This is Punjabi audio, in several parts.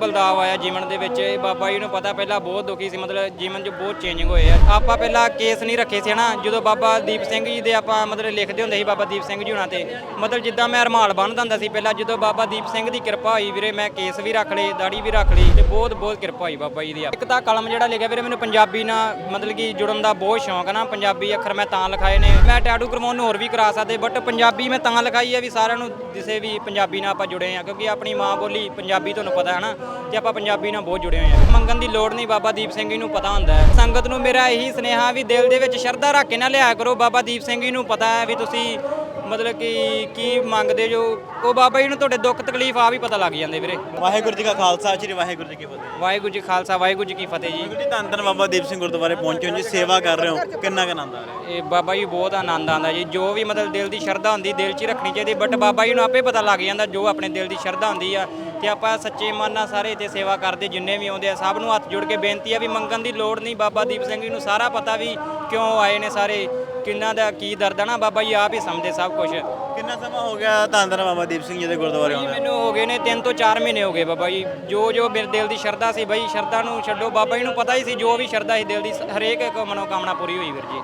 ਬਲਦਾਵ ਆਇਆ ਜੀਵਨ ਦੇ ਵਿੱਚ। ਇਹ ਬਾਬਾ ਜੀ ਨੂੰ ਪਤਾ ਪਹਿਲਾਂ ਬਹੁਤ ਦੁਖੀ ਸੀ, ਮਤਲਬ ਜੀਵਨ 'ਚ ਬਹੁਤ ਚੇਂਜਿੰਗ ਹੋਏ ਆ। ਆਪਾਂ ਪਹਿਲਾਂ ਕੇਸ ਨਹੀਂ ਰੱਖੇ ਸੀ ਹਨਾ। ਜਦੋਂ ਬਾਬਾ ਦੀਪ ਸਿੰਘ ਜੀ ਦੇ ਆਪਾਂ ਮਤਲਬ ਲਿਖਦੇ ਹੁੰਦੇ ਸੀ ਬਾਬਾ ਦੀਪ ਸਿੰਘ ਜੀ ਹੁਣਾਂ ਤੇ। ਮਤਲਬ ਜਿੱਦਾਂ ਮੈਂ ਰਮਾਲ ਬੰਨ੍ਹਦਾ ਹੁੰਦਾ ਸੀ ਪਹਿਲਾਂ, ਜਦੋਂ ਬਾਬਾ ਦੀਪ ਸਿੰਘ ਦੀ ਕਿਰਪਾ ਹੋਈ ਵੀਰੇ, ਮੈਂ ਕੇਸ ਵੀ ਰੱਖ ਲਏ ਦਾੜੀ ਵੀ ਰੱਖ ਲਈ ਤੇ ਬਹੁਤ ਬਹੁਤ ਕਿਰਪਾ ਹੋਈ ਬਾਬਾ ਜੀ ਦੀ ਇੱਕ ਤਾਂ ਕਲਮ ਜਿਹੜਾ ਲਿਖਿਆ ਵੀਰੇ, ਮੈਨੂੰ ਪੰਜਾਬੀ ਨਾਲ ਮਤਲਬ ਕਿ ਜੁੜਨ ਦਾ ਬਹੁਤ ਸ਼ੌਂਕ ਹੈ ਨਾ। ਪੰਜਾਬੀ ਅੱਖਰ ਮੈਂ ਤਾਂ ਲਿਖਾਏ ਨੇ। ਮੈਂ ਟੈਟੂ ਕਰਵਾਉਣ ਨੂੰ ਹੋਰ ਵੀ ਕਰਾ ਸਕਦੇ ਬਟ ਪੰਜਾਬੀ ਮੈਂ ਤਾਂ ਲਿਖਾਈ ਹੈ ਵੀ ਸਾਰਿਆਂ ਨੂੰ ਦਿਸੇ ਵੀ ਪੰਜਾਬੀ ਨਾਲ ਆਪਾਂ ਜੁੜੇ ਆ, ਕਿਉਂਕਿ ਆਪਣੀ ਮਾਂ ਬੋਲੀ ਪੰਜਾਬੀ ਤੁਹਾਨੂੰ ਪਤਾ ਹੈ ਨਾ ਤੇ ਆਪਾਂ ਪੰਜਾਬੀ ਨਾਲ ਬਹੁਤ ਜੁੜੇ ਹੋਏ ਆ ਮੰਗਣ ਦੀ ਲੋੜ ਨਹੀਂ ਬਾਬਾ ਦੀਪ ਸਿੰਘ ਜੀ ਨੂੰ ਪਤਾ ਹੁੰਦਾ ਹੈ। ਸੰਗਤ ਨੂੰ ਮੇਰਾ ਇਹੀ ਸੁਨੇਹਾ ਵੀ ਦਿਲ ਦੇ ਵਿੱਚ ਸ਼ਰਧਾ ਰੱਖ ਕੇ ਨਾ ਲਿਆ ਕਰੋ। ਬਾਬਾ ਦੀਪ ਸਿੰਘ ਜੀ ਨੂੰ ਪਤਾ ਹੈ ਵੀ ਤੁਸੀਂ ਮਤਲਬ ਕਿ ਕੀ ਮੰਗਦੇ ਜੋ ਉਹ ਬਾਬਾ ਜੀ ਨੂੰ ਤੁਹਾਡੇ ਦੁੱਖ ਤਕਲੀਫ ਆ ਵੀ ਪਤਾ ਲੱਗ ਜਾਂਦੇ ਵੀਰੇ। ਵਾਹਿਗੁਰੂ ਜੀ ਕਾ ਖਾਲਸਾ ਸ੍ਰੀ ਵਾਹਿਗੁਰੂ ਜੀ ਕੀ ਫਤਿਹ। ਵਾਹਿਗੁਰੂ ਜੀ ਖਾਲਸਾ ਵਾਹਿਗੁਰੂ ਜੀ ਕੀ ਫਤਿਹ ਜੀ। ਜੀ ਧੰਨ ਧੰਨ ਬਾਬਾ ਦੀਪ ਸਿੰਘ ਗੁਰਦੁਆਰੇ ਪਹੁੰਚੇ ਹੋ ਜੀ ਸੇਵਾ ਕਰ ਰਹੇ ਹੋ ਕਿੰਨਾ ਕੁ ਆਨੰਦ ਆ ਰਿਹਾ? ਇਹ ਬਾਬਾ ਜੀ ਬਹੁਤ ਆਨੰਦ ਆਉਂਦਾ ਜੀ ਜੋ ਵੀ ਮਤਲਬ ਦਿਲ ਦੀ ਸ਼ਰਧਾ ਹੁੰਦੀ ਦਿਲ 'ਚ ਹੀ ਰੱਖਣੀ ਚਾਹੀਦੀ ਬਟ ਬਾਬਾ ਜੀ ਨੂੰ ਆਪੇ ਪਤਾ ਲੱਗ ਜਾਂਦਾ ਜੋ ਆਪਣੇ ਦਿਲ ਦੀ ਸ਼ਰਧਾ ਹੁੰਦੀ ਆ ਤੇ ਆਪਾਂ ਸੱਚੇ ਮਨ ਨਾਲ ਸਾਰੇ ਇੱਥੇ ਸੇਵਾ ਕਰਦੇ ਜਿੰਨੇ ਵੀ ਆਉਂਦੇ ਆ ਸਭ ਨੂੰ ਹੱਥ ਜੋੜ ਕੇ ਬੇਨਤੀ ਆ ਵੀ ਮੰਗਣ ਦੀ ਲੋੜ ਨਹੀਂ ਬਾਬਾ ਦੀਪ ਸਿੰਘ ਜੀ ਨੂੰ ਸਾਰਾ ਪਤਾ ਵੀ ਕਿਉਂ ਆਏ ਨੇ ਸਾਰੇ। ਕਿੰਨਾ ਦਾ ਕੀ ਦਰਦ ਹੈ ਨਾ ਬਾਬਾ ਜੀ ਆਪ ਹੀ ਸਮਝਦੇ ਸਭ ਕੁਝ ਕਿੰਨਾ ਸਮਾਂ ਹੋ ਗਿਆ ਧੰਨ ਧੰਨ ਬਾਬਾ ਦੀਪ ਸਿੰਘ ਜੀ ਦੇ ਗੁਰਦੁਆਰੇ ਜੀ ਆਉਂਦੇ ਮੈਨੂੰ ਹੋ ਗਏ ਨੇ 3 ਤੋਂ 4 ਮਹੀਨੇ ਹੋ ਗਏ ਬਾਬਾ ਜੀ। ਜੋ ਜੋ ਮੇਰੇ ਦਿਲ ਦੀ ਸ਼ਰਧਾ ਸੀ ਬਈ ਸ਼ਰਧਾ ਨੂੰ ਛੱਡੋ। ਬਾਬਾ ਜੀ ਨੂੰ ਪਤਾ ਹੀ ਸੀ ਜੋ ਵੀ ਸ਼ਰਧਾ ਸੀ ਦਿਲ ਦੀ ਹਰੇਕ ਇੱਕ ਮਨੋਕਾਮਨਾ ਪੂਰੀ ਹੋਈ ਵੀਰ ਜੀ।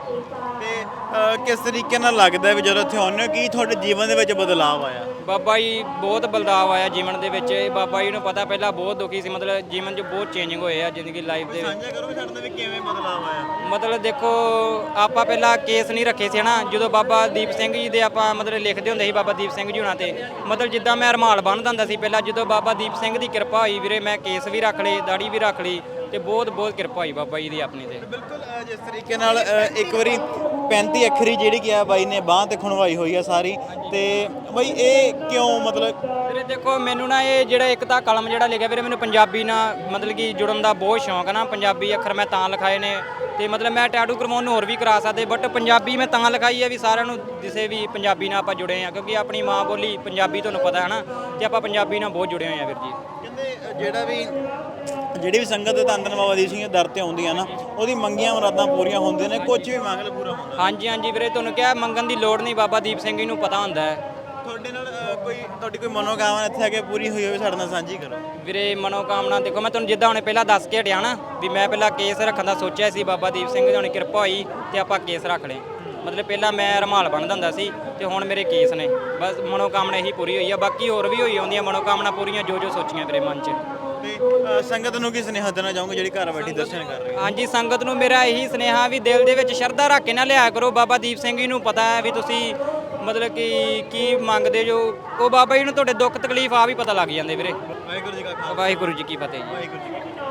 ਤੇ ਅ, ਕਿਸ ਤਰੀਕੇ ਨਾਲ ਲੱਗਦਾ ਹੈ ਵੀ ਜਦੋਂ ਇੱਥੇ ਆਉਂਦੇ ਹੋ ਕੀ ਤੁਹਾਡੇ ਜੀਵਨ ਦੇ ਵਿੱਚ ਬਦਲਾਅ ਆਇਆ? ਬਾਬਾ ਜੀ ਬਹੁਤ ਬਲਦਾਵ ਆਇਆ ਜੀਵਨ ਦੇ ਵਿੱਚ। ਇਹ ਬਾਬਾ ਜੀ ਨੂੰ ਪਤਾ ਪਹਿਲਾਂ ਬਹੁਤ ਦੁਖੀ ਸੀ ਮਤਲਬ ਜੀਵਨ 'ਚ ਬਹੁਤ ਚੇਂਜਿੰਗ ਹੋਏ ਆ ਜ਼ਿੰਦਗੀ ਲਾਈਫ ਦੇ ਵਿੱਚ। ਸਾਂਝਾ ਕਰੋ ਵੀ ਸਾਡੇ ਨਾਲ ਵੀ ਕਿਵੇਂ ਬਦਲਾਅ ਆਇਆ? ਮਤਲਬ ਦੇਖੋ ਆਪਾਂ ਪਹਿਲਾਂ ਕੇਸ ਨਹੀਂ ਰੱਖੇ ਸੀ ਹਨਾ। ਜਦੋਂ ਬਾਬਾ ਦੀਪ ਸਿੰਘ ਜੀ ਦੇ ਆਪਾਂ ਮਤਲਬ ਲਿਖਦੇ ਹੁੰਦੇ ਸੀ ਬਾਬਾ ਦੀਪ ਸਿੰਘ ਜੀ ਹੁਣਾਂ ਤੇ। ਮਤਲਬ ਜਿੱਦਾਂ ਮੈਂ ਰਮਾਲ ਬੰਨ੍ਹਦਾ ਹੁੰਦਾ ਸੀ ਪਹਿਲਾਂ ਜਦੋਂ ਬਾਬਾ ਦੀਪ ਸਿੰਘ ਦੀ ਕਿਰਪਾ ਹੋਈ ਵੀਰੇ ਮੈਂ ਕੇਸ ਵੀ ਰੱਖ ਲਏ ਦਾੜੀ ਵੀ ਰੱਖ ਲਈ ਤੇ ਬਹੁਤ ਬਹੁਤ ਕਿਰਪਾ ਹੋਈ ਬਾਬਾ ਜੀ ਦੀ ਆਪਣੀ ਤੇ। ਬਿਲਕੁਲ ਅ, ਜਿਸ ਤਰੀਕੇ ਨਾਲ ਅ, ਇੱਕ ਵਾਰੀ 35 ਅੱਖਰੀ ਜਿਹੜੀ ਕਿ ਆ ਬਾਈ ਨੇ ਬਾਹ ਤੇ ਖੁਣਵਾਈ ਹੋਈ ਆ ਸਾਰੀ। ਤੇ ਬਈ ਇਹ ਕਿਉਂ ਮਤਲਬ ਵੀਰੇ ਦੇਖੋ ਮੈਨੂੰ ਨਾ ਇਹ ਜਿਹੜਾ ਇੱਕ ਤਾਂ ਕਲਮ ਜਿਹੜਾ ਲਿਖਿਆ ਵੀਰੇ ਮੈਨੂੰ ਪੰਜਾਬੀ ਨਾਲ ਮਤਲਬ ਕਿ ਜੁੜਨ ਦਾ ਬਹੁਤ ਸ਼ੌਂਕ ਹੈ ਨਾ। ਪੰਜਾਬੀ ਅੱਖਰ ਮੈਂ ਤਾਂ ਲਿਖਾਏ ਨੇ। ਤੇ ਮਤਲਬ ਮੈਂ ਟੈਟੂ ਕਰਵਾਉਣ ਨੂੰ ਹੋਰ ਵੀ ਕਰਾ ਸਕਦੇ ਬਟ ਪੰਜਾਬੀ ਮੈਂ ਤਾਂ ਲਿਖਾਈ ਹੈ ਵੀ ਸਾਰਿਆਂ ਨੂੰ ਦਿਸੇ ਵੀ ਪੰਜਾਬੀ ਨਾਲ ਆਪਾਂ ਜੁੜੇ ਆ ਕਿਉਂਕਿ ਆਪਣੀ ਮਾਂ ਬੋਲੀ ਪੰਜਾਬੀ ਤੁਹਾਨੂੰ ਪਤਾ ਹੈ ਨਾ। ਤੇ ਆਪਾਂ ਪੰਜਾਬੀ ਨਾਲ ਬਹੁਤ ਜੁੜੇ ਹੋਏ ਆ ਵੀਰ ਜੀ। ਕਹਿੰਦੇ ਜਿਹੜਾ ਵੀ ਜਿਹੜੀ ਵੀ ਸੰਗਤ ਧੰਨ ਧੰਨ ਬਾਬਾ ਦੀਪ ਸਿੰਘ ਦੇ ਦਰ ਤੇ ਆਉਂਦੀ ਆ ਨਾ ਉਹਦੀ ਮੰਗੀਆਂ ਮੁਰਾਦਾਂ ਪੂਰੀਆਂ ਹੁੰਦੀਆਂ ਨੇ ਕੁਝ ਵੀ ਮੰਗ ਲੈ ਪੂਰਾ ਹੁੰਦਾ। ਹਾਂਜੀ ਹਾਂਜੀ ਵੀਰੇ ਤੁਹਾਨੂੰ ਕਿਹਾ ਮੰਗਣ ਦੀ ਲੋੜ ਨਹੀਂ ਬਾਬਾ ਦੀਪ ਸਿੰਘ ਜੀ ਨੂੰ ਪਤਾ ਹੁੰਦਾ ਹੈ। ਤੁਹਾਡੇ ਨਾਲ ਅ, ਕੋਈ ਤੁਹਾਡੀ ਕੋਈ ਮਨੋਕਾਮਨਾ ਇੱਥੇ ਆ ਕੇ ਪੂਰੀ ਹੋਈ ਹੋਵੇ ਸਾਡੇ ਨਾਲ ਸਾਂਝੀ ਕਰੋ। ਵੀਰੇ ਮਨੋਕਾਮਨਾ ਦੇਖੋ ਮੈਂ ਤੁਹਾਨੂੰ ਜਿੱਦਾਂ ਹੁਣੇ ਪਹਿਲਾਂ ਦੱਸ ਕੇ ਹਟਿਆ ਨਾ ਵੀ ਮੈਂ ਪਹਿਲਾਂ ਕੇਸ ਰੱਖਣ ਦਾ ਸੋਚਿਆ ਸੀ ਬਾਬਾ ਦੀਪ ਸਿੰਘ ਦੀ ਹੁਣ ਕਿਰਪਾ ਹੋਈ ਤੇ ਆਪਾਂ ਕੇਸ ਰੱਖ ਲਏ। ਮਤਲਬ ਪਹਿਲਾਂ ਮੈਂ ਰਮਾਲ ਬੰਨ੍ਹਦਾ ਹੁੰਦਾ ਸੀ ਤੇ ਹੁਣ ਮੇਰੇ ਕੇਸ ਨੇ। ਬਸ ਮਨੋਕਾਮਨਾ ਇਹੀ ਪੂਰੀ ਹੋਈ ਆ ਬਾਕੀ ਹੋਰ ਵੀ ਹੋਈ ਆਉਂਦੀਆਂ ਮਨੋਕਾਮਨਾ ਪੂਰੀਆਂ ਜੋ ਜੋ ਸੋਚੀਆਂ ਮੇਰੇ ਮਨ 'ਚ। ਤੇ ਅ, ਸੰਗਤ ਨੂੰ ਕੀ ਸੁਨੇਹਾ ਦੇਣਾ ਚਾਹੋਗੇ ਜਿਹੜੀ ਘਰ ਬੈਠੀ ਦਰਸ਼ਨ ਕਰ ਰਹੀ ਹੈ? ਹਾਂਜੀ ਸੰਗਤ ਨੂੰ ਮੇਰਾ ਇਹੀ ਸੁਨੇਹਾ ਵੀ ਦਿਲ ਦੇ ਵਿੱਚ ਸ਼ਰਧਾ ਰੱਖ ਕੇ ਨਾ ਲਿਆ ਕਰੋ। ਬਾਬਾ ਦੀਪ ਸਿੰਘ ਜੀ ਨੂੰ ਪਤਾ ਹੈ ਵੀ ਤੁਸੀਂ ਮਤਲਬ ਕਿ ਕੀ ਮੰਗਦੇ ਜੋ ਉਹ ਬਾਬਾ ਜੀ ਨੂੰ ਤੁਹਾਡੇ ਦੁੱਖ ਤਕਲੀਫ ਆ ਵੀ ਪਤਾ ਲੱਗ ਜਾਂਦੇ ਵੀਰੇ। ਵਾਹਿਗੁਰੂ ਜੀ ਕਾ ਖਾਲਸਾ। ਵਾਹਿਗੁਰੂ ਜੀ ਕੀ ਫਤਿਹ ਜੀ। ਵਾਹਿਗੁਰੂ ਜੀ ਕੀ ਫਤਿਹ।